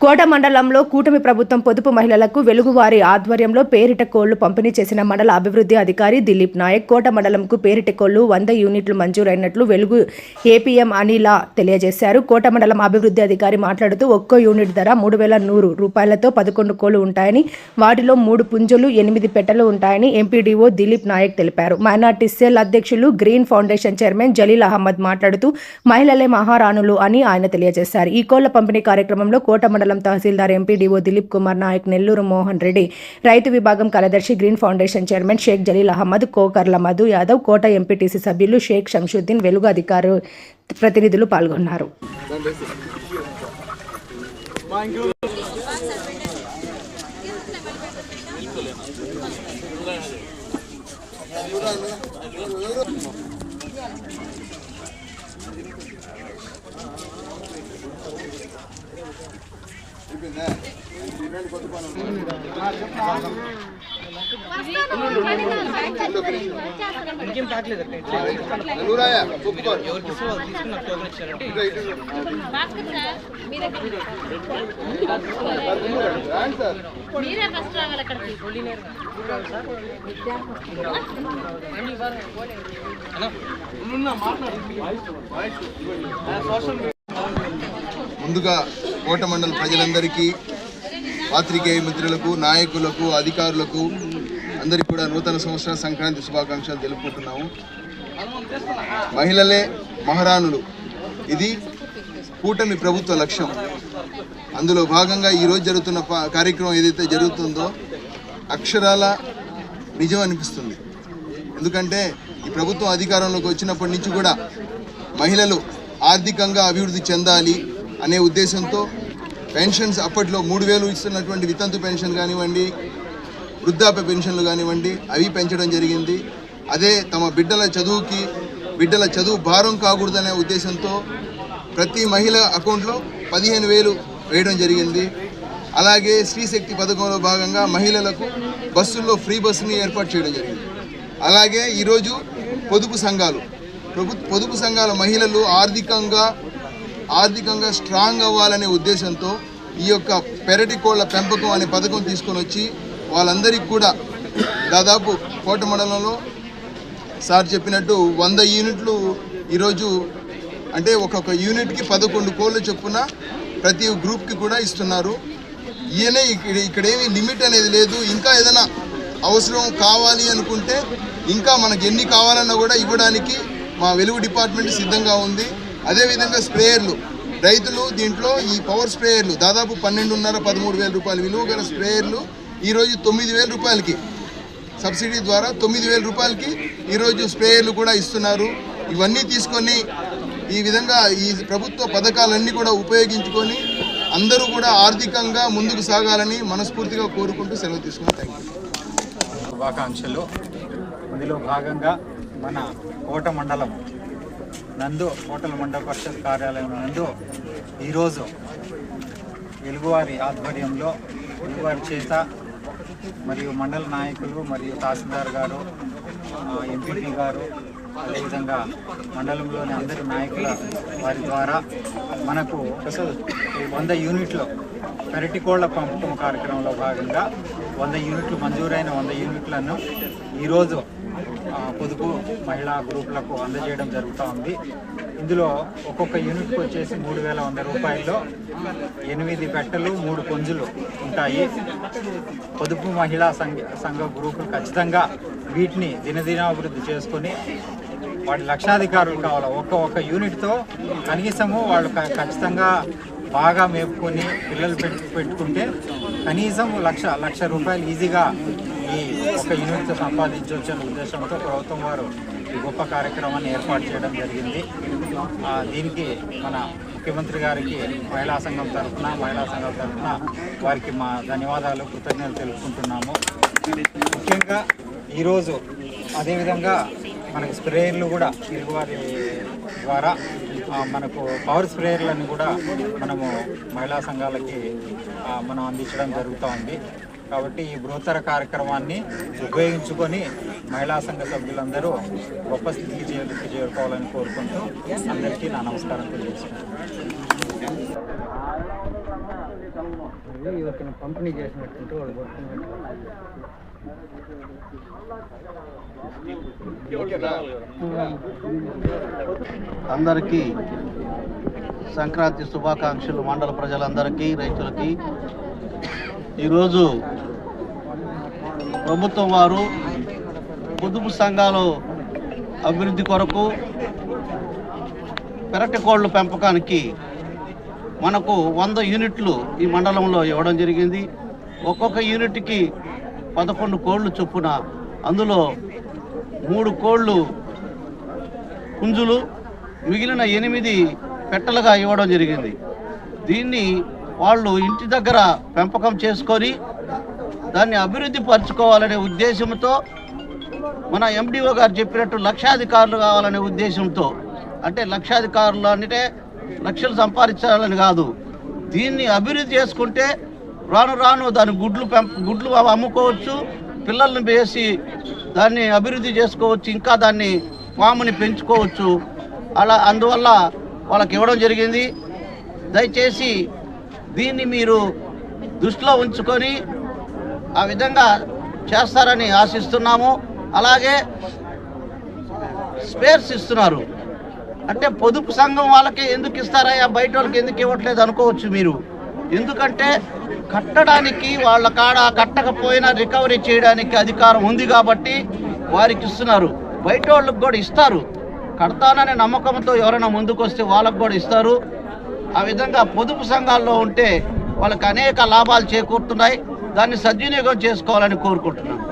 కోట మండలంలో కూటమి ప్రభుత్వం పొదుపు మహిళలకు వెలుగువారి ఆధ్వర్యంలో పేరిట కోళ్ళు పంపిణీ చేసిన మండల అభివృద్ధి అధికారి దిలీప్ నాయక్ కోట మండలంకు పేరిట కోళ్ళు వంద యూనిట్లు మంజూరైనట్లు వెలుగు ఏపీఎం అనిలా తెలియజేశారు. కోట మండలం అభివృద్ధి అధికారి మాట్లాడుతూ ఒక్కో యూనిట్ ధర మూడు వేల నూరు రూపాయలతో పదకొండు కోళ్ళు ఉంటాయని వాటిలో మూడు పుంజులు ఎనిమిది పెట్టెలు ఉంటాయని ఎంపీడీఓ దిలీప్ నాయక్ తెలిపారు. మైనార్టీ సెల్ అధ్యక్షులు green foundation chairman Jaleel Ahmed మాట్లాడుతూ మహిళలే మహారాణులు అని ఆయన తెలియజేశారు. ఈ కోళ్ళ పంపిణీ కార్యక్రమంలో కోట మండలం తహసీల్దార్ ఎంపీడీఓ దిలీప్ కుమార్ నాయక్ నెల్లూరు మోహన్ రెడ్డి రైతు విభాగం కార్యదర్శి green foundation chairman Shaik Jaleel Ahmed Kokarla Madhu Yadav Kota MPTC సభ్యులు షేక్ శంషుద్దీన్ వెలుగు అధికారు ప్రతినిధులు పాల్గొన్నారు. మీరే ఫస్ట్ రావాలి అక్కడికి ముందుగా కోట మండల ప్రజలందరికీ పాత్రికేయ మిత్రులకు నాయకులకు అధికారులకు అందరికీ కూడా నూతన సంవత్సర సంక్రాంతి శుభాకాంక్షలు తెలుపుకుంటున్నాము. మహిళలే మహారాణులు. ఇది కూటమి ప్రభుత్వ లక్ష్యం. అందులో భాగంగా ఈరోజు జరుగుతున్న కార్యక్రమం ఏదైతే జరుగుతుందో అక్షరాల నిజం అనిపిస్తుంది. ఎందుకంటే ఈ ప్రభుత్వం అధికారంలోకి వచ్చినప్పటి నుంచి కూడా మహిళలు ఆర్థికంగా అభివృద్ధి చెందాలి అనే ఉద్దేశంతో పెన్షన్స్ అప్పట్లో మూడు వేలు ఇస్తున్నటువంటి వితంతు పెన్షన్ కానివ్వండి వృద్ధాప్య పెన్షన్లు కానివ్వండి అవి పెంచడం జరిగింది. అదే తమ బిడ్డల చదువుకి బిడ్డల చదువు భారం కాకూడదనే ఉద్దేశంతో ప్రతి మహిళ అకౌంట్లో పదిహేను వేలు వేయడం జరిగింది. అలాగే స్త్రీశక్తి పథకంలో భాగంగా మహిళలకు బస్సుల్లో ఫ్రీ బస్సుని ఏర్పాటు చేయడం జరిగింది. అలాగే ఈరోజు పొదుపు సంఘాలు ప్రభు పొదుపు సంఘాల మహిళలు ఆర్థికంగా ఆర్థికంగా స్ట్రాంగ్ అవ్వాలనే ఉద్దేశంతో ఈ యొక్క పెరటి కోళ్ళ పెంపకం అనే పథకం తీసుకొని వచ్చి వాళ్ళందరికీ కూడా దాదాపు కోట మండలంలో సార్ చెప్పినట్టు వంద యూనిట్లు ఈరోజు అంటే ఒక్కొక్క యూనిట్కి పదకొండు కోళ్ళు చొప్పున ప్రతి గ్రూప్కి కూడా ఇస్తున్నారు. ఈయనే ఇక్కడ ఇక్కడేమి లిమిట్ అనేది లేదు. ఇంకా ఏదైనా అవసరం కావాలి అనుకుంటే ఇంకా మనకి ఎన్ని కావాలన్నా కూడా ఇవ్వడానికి మా వెలుగు డిపార్ట్మెంట్ సిద్ధంగా ఉంది. అదేవిధంగా స్ప్రేయర్లు. రైతులు దీంట్లో ఈ పవర్ స్ప్రేయర్లు దాదాపు పన్నెండున్నర పదమూడు వేల రూపాయలు విలువ గల స్ప్రేయర్లు ఈరోజు తొమ్మిది వేల రూపాయలకి. సబ్సిడీ ద్వారా తొమ్మిది వేల రూపాయలకి ఈరోజు స్ప్రేయర్లు కూడా ఇస్తున్నారు. ఇవన్నీ తీసుకొని ఈ విధంగా ఈ ప్రభుత్వ పథకాలన్నీ కూడా ఉపయోగించుకొని అందరూ కూడా ఆర్థికంగా ముందుకు సాగాలని మనస్ఫూర్తిగా కోరుకుంటూ సెలవు తీసుకుని థ్యాంక్ యూ శుభాకాంక్షలు. ఇందులో భాగంగా మన కోట మండలం నందు హోటల్ మండల పరిషత్ కార్యాలయం నందు ఈరోజు వెలుగువారి ఆధ్వర్యంలో వెలుగువారి చేత మరియు మండల నాయకులు మరియు తహసీల్దార్ గారు ఎంపీపీ గారు అదేవిధంగా మండలంలోని అందరి నాయకుల వారి ద్వారా మనకు వంద యూనిట్లు పెరటి కోళ్ళ పంపకం కార్యక్రమంలో భాగంగా వంద యూనిట్లు మంజూరైన వంద యూనిట్లను ఈరోజు పొదుపు మహిళా గ్రూపులకు అందజేయడం జరుగుతూ ఉంది ఇందులో ఒక్కొక్క యూనిట్కి వచ్చేసి మూడు వేల వంద రూపాయల్లో ఎనిమిది పెట్టెలు మూడు పుంజులు ఉంటాయి. పొదుపు మహిళా సంఘ సంఘ గ్రూపులు ఖచ్చితంగా వీటిని దినదినాభివృద్ధి చేసుకొని వాటి లక్షాధికారులు కావాలి? ఒక్క ఒక్క యూనిట్తో కనీసము వాళ్ళు ఖచ్చితంగా బాగా మేపుకొని పిల్లలు పెట్టు పెట్టుకుంటే కనీసం లక్ష లక్ష రూపాయలు ఈజీగా ఈ ఒక యూనిట్తో సంపాదించవచ్చు అనే ఉద్దేశంతో ప్రభుత్వం వారు ఈ గొప్ప కార్యక్రమాన్ని ఏర్పాటు చేయడం జరిగింది. దీనికి మన ముఖ్యమంత్రి గారికి మహిళా సంఘం తరఫున మహిళా సంఘం తరఫున వారికి మా ధన్యవాదాలు కృతజ్ఞతలు తెలుపుకుంటున్నాము. ముఖ్యంగా ఈరోజు అదేవిధంగా మనకి స్ప్రేయర్లు కూడా తిరుగువారి ద్వారా మనకు పవర్ స్ప్రేయర్లను కూడా మనము మహిళా సంఘాలకి మనం అందించడం జరుగుతూ ఉంది. కాబట్టి ఈ బృహత్తర కార్యక్రమాన్ని ఉపయోగించుకొని మహిళా సంఘ సభ్యులందరూ గొప్ప స్థితికి చేరుకు చేరుకోవాలని కోరుకుంటూ అందరికీ నా నమస్కారం తెలియజేస్తున్నాను. ఎవరికైనా పంపిణీ చేసినట్టు వాళ్ళు అందరికీ సంక్రాంతి శుభాకాంక్షలు మండల ప్రజలందరికీ రైతులకి. ఈరోజు ప్రభుత్వం వారు పొదుపు సంఘాలు అభివృద్ధి కొరకు పెరటి కోళ్ళ పెంపకానికి మనకు వంద యూనిట్లు ఈ మండలంలో ఇవ్వడం జరిగింది. ఒక్కొక్క యూనిట్కి పదకొండు కోళ్ళు చొప్పున అందులో మూడు కోళ్ళు పుంజులు మిగిలిన ఎనిమిది పెట్టలుగా ఇవ్వడం జరిగింది. దీన్ని వాళ్ళు ఇంటి దగ్గర పెంపకం చేసుకొని దాన్ని అభివృద్ధి పరచుకోవాలనే ఉద్దేశంతో మన ఎండిఓ గారు చెప్పినట్టు లక్షాధికారులు కావాలనే ఉద్దేశంతో అంటే లక్షాధికారులు అంటే లక్షలు సంపాదించాలని కాదు దీన్ని అభివృద్ధి చేసుకుంటే రాను రాను దాని గుడ్లు పెంప గుడ్లు అమ్ముకోవచ్చు పిల్లల్ని వేసి దాన్ని అభివృద్ధి చేసుకోవచ్చు ఇంకా దాన్ని పాముని పెంచుకోవచ్చు. అలా అందువల్ల వాళ్ళకి ఇవ్వడం జరిగింది. దయచేసి దీన్ని మీరు దృష్టిలో ఉంచుకొని ఆ విధంగా చేస్తారని ఆశిస్తున్నాము. అలాగే స్పేర్స్ ఇస్తున్నారు. అంటే పొదుపు సంఘం వాళ్ళకి ఎందుకు ఇస్తారయ్యా బయట వాళ్ళకి ఎందుకు ఇవ్వట్లేదు అనుకోవచ్చు మీరు. ఎందుకంటే కట్టడానికి వాళ్ళ కాడ కట్టకపోయినా రికవరీ చేయడానికి అధికారం ఉంది కాబట్టి వారికి ఇస్తున్నారు. బయట వాళ్ళకి కూడా ఇస్తారు. కడతాననే నమ్మకంతో ఎవరైనా ముందుకు వస్తే వాళ్ళకు కూడా ఇస్తారు. ఆ విధంగా పొదుపు సంఘాల్లో ఉంటే వాళ్ళకి అనేక లాభాలు చేకూరుతున్నాయి. దాన్ని సద్వినియోగం చేసుకోవాలని కోరుకుంటున్నాను.